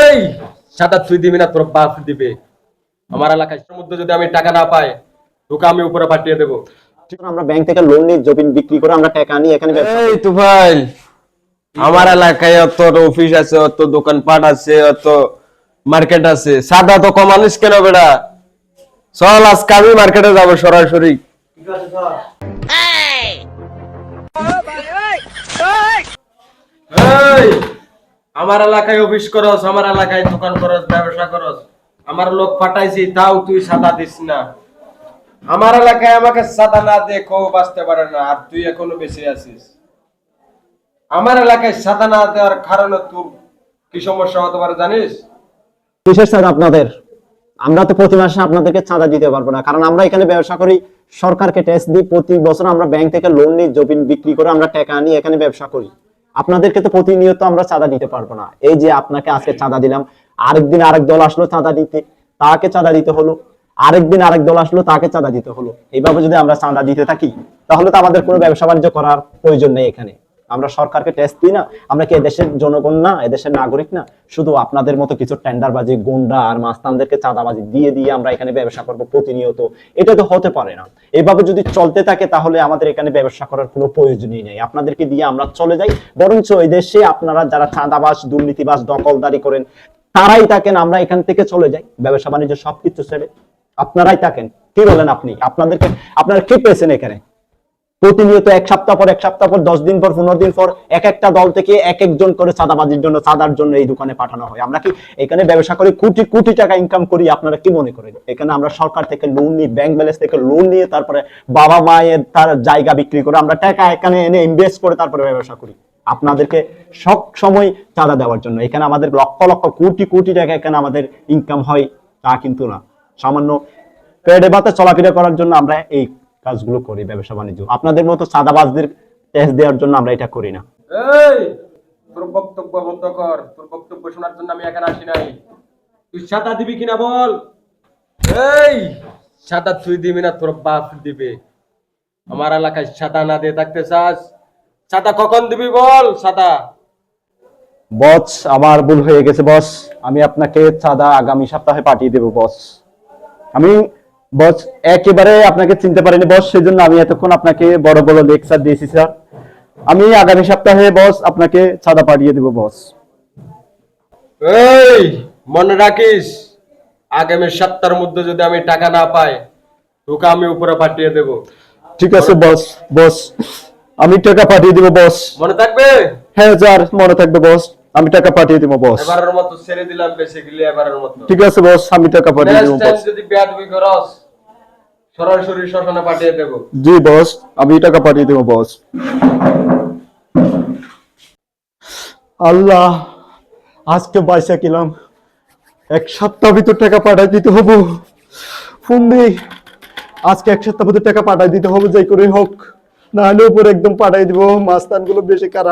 এই সাদা তুই দিবি না তোর বাপ দিবে। আমার এলাকায় মধ্যে যদি আমি টাকা না পাই তোকে আমি উপরে পাঠিয়ে দেবো। আমরা ব্যাংক থেকে লোন নিয়ে জমিন বিক্রি করে আমরা টাকা নিয়ে এখানে ব্যবসা এই তুফাইল আমার এলাকায় অত অফিস আছে অত দোকানপাট আছে অত মার্কেট আছে। সাদা তো কমানিস কেন বেটা? চল আজকে আমি মার্কেটে যাব সরাসরি। এই! আমার এলাকায় অফিস করস আমার এলাকায় দোকান করস ব্যবসা করস আমার লোক পাঠাইছি তাও তুই সাদা দিস না। আমার এলাকায় আমাকে সাদা না দিয়ে কেউ বাঁচতে পারে না, আর তুই এখনও বেঁচে আছিস। আমার এলাকায় সাদা না দেওয়ার কারণে তোর কি সমস্যা হতে পারে জানিস? কিসের স্যার আপনাদের, আমরা তো প্রতি মাসে আপনাদেরকে চাঁদা দিতে পারব না, কারণ আমরা এখানে ব্যবসা করি, সরকারকে ট্যাক্স দিই, প্রতি বছর আমরা ব্যাংক থেকে লোন নিই, জমিন বিক্রি করে আমরা টাকা আনি এখানে ব্যবসা করি। আপনাদেরকে তো প্রতিনিয়ত আমরা চাঁদা দিতে পারব না। এই যে আপনাকে আজকে চাঁদা দিলাম, আরেকদিন আরেক দল আসলো চাঁদা দিতে, তাকে চাঁদা দিতে হলো। আরেকদিন আরেক দল আসলো, তাকে চাঁদা দিতে হলো। এইভাবে যদি আমরা চাঁদা দিতে থাকি, তাহলে তো আমাদের কোনো ব্যবসা বাণিজ্য করার প্রয়োজন নেই এখানে। আমরা সরকারকে টেস্ট দিই না, আমরা কি এদেশের জনগণ না, এদেশের নাগরিক না? শুধু আপনাদের মতো কিছু টেন্ডারবাজি, গুন্ডা আর মাস্তানদেরকে চাঁদাবাজি দিয়ে দিয়ে আমরা এখানে ব্যবসা করব প্রতিনিয়ত। এটা তো হতে পারে না। এভাবে যদি চলতে থাকে তাহলে আমাদের এখানে ব্যবসা করার কোনো প্রয়োজনই নেই। আপনাদেরকে দিয়ে আমরা চলে যাই। বরঞ্চ এই দেশে আপনারা যারা চাঁদাবাস দুর্নীতিবাস দখলদারি করেন, তারাই থাকেন, আমরা এখান থেকে চলে যাই। ব্যবসা বাণিজ্য সবকিছু ছেড়ে। আপনারাই থাকেন। কি বলেন আপনি? আপনাদেরকে আপনারা কি পেয়েছেন এখানে? প্রতিনিয়ত এক সপ্তাহ পর, এক সপ্তাহ পর, দশ দিন পর, পনেরো দিন পর, এক একটা দল থেকে এক একজন করে চাঁদাবাজির জন্য, চাঁদার জন্য এই দোকানে পাঠানো হয়। আমরা কি এখানে ব্যবসা করি? কোটি কোটি টাকা ইনকাম করি, আপনারা কি মনে করেন? এখানে আমরা সরকার থেকে লোন নিই ব্যাংক ব্যালেন্স থেকে লোন নিয়ে তারপরে বাবা মায়ের তার জায়গা বিক্রি করে আমরা টাকা এখানে এনে ইনভেস্ট করে তারপরে ব্যবসা করি। আপনাদেরকে সব সময় চাঁদা দেওয়ার জন্য। এখানে আমাদের লক্ষ লক্ষ, কোটি কোটি টাকা এখানে আমাদের ইনকাম হয়, তা কিন্তু না। সামান্য পেটে ভাতে চলাফেরা করার জন্য আমরা এই কাজগুলো করি ব্যবসা বাণিজ্য। আপনাদের মতো সাদাবাজদের টেস্ট দেওয়ার জন্য আমরা এটা করি না। এই তোর বক্তব্য বন্ধ কর। তোর বক্তব্য শোনার জন্য আমি এখানে আসি নাই। তুই সাদা দিবি কিনা বল? এই সাদা তুই দিবি না তোর বাপ দিবে। আমার এলাকায় সাদা না দিয়ে থাকতে চাস? সাদা কখন দিবি বল সাদা? বস আমার ভুল হয়ে গেছে বস। আমি আপনাকে চাঁদা আগামী সপ্তাহে পাঠিয়ে দেবো বস। আমি বস একেবারে আপনাকে চিনতে পারিনি বস সেজন্য আমি এতক্ষণ আপনাকে বড় বড় লেকচার দিয়েছি স্যার আমি আগামী সপ্তাহে বস আপনাকে চাঁদা পাঠিয়ে দেবো বস। এই মনে রাখিস আগামী সপ্তাহের মধ্যে যদি আমি টাকা না পাই তোকে আমি উপরে পাঠিয়ে দেব। ঠিক আছে বস বস। আমি টাকা পাঠিয়ে দিব বস। মনে থাকবে? হ্যাঁ স্যার মনে থাকবে বস। আমি টাকা পাঠিয়ে দিব বস। এবারের মতো ছেড়ে দিলাম বেশি গেলে এবারের মতো। ঠিক আছে বস আমি টাকা পাঠিয়ে দিব বস। যদি বেয়াদবি করস সরাসরি পাঠিয়ে দেব। জি, বস, আমি টাকা পাঠিয়ে বস। আল্লাহ, আজকে বাইসা কিলাম। এক সপ্তাহ ভিতর টাকা পাঠাই দিতে হব। ফোন আজকে এক সপ্তাহ ভিতর টাকা পাঠাই দিতে হবে, যাই করে হোক। না হলে উপরে একদম পাঠাই দিব মাস্তানগুলো বেশি খারাপ।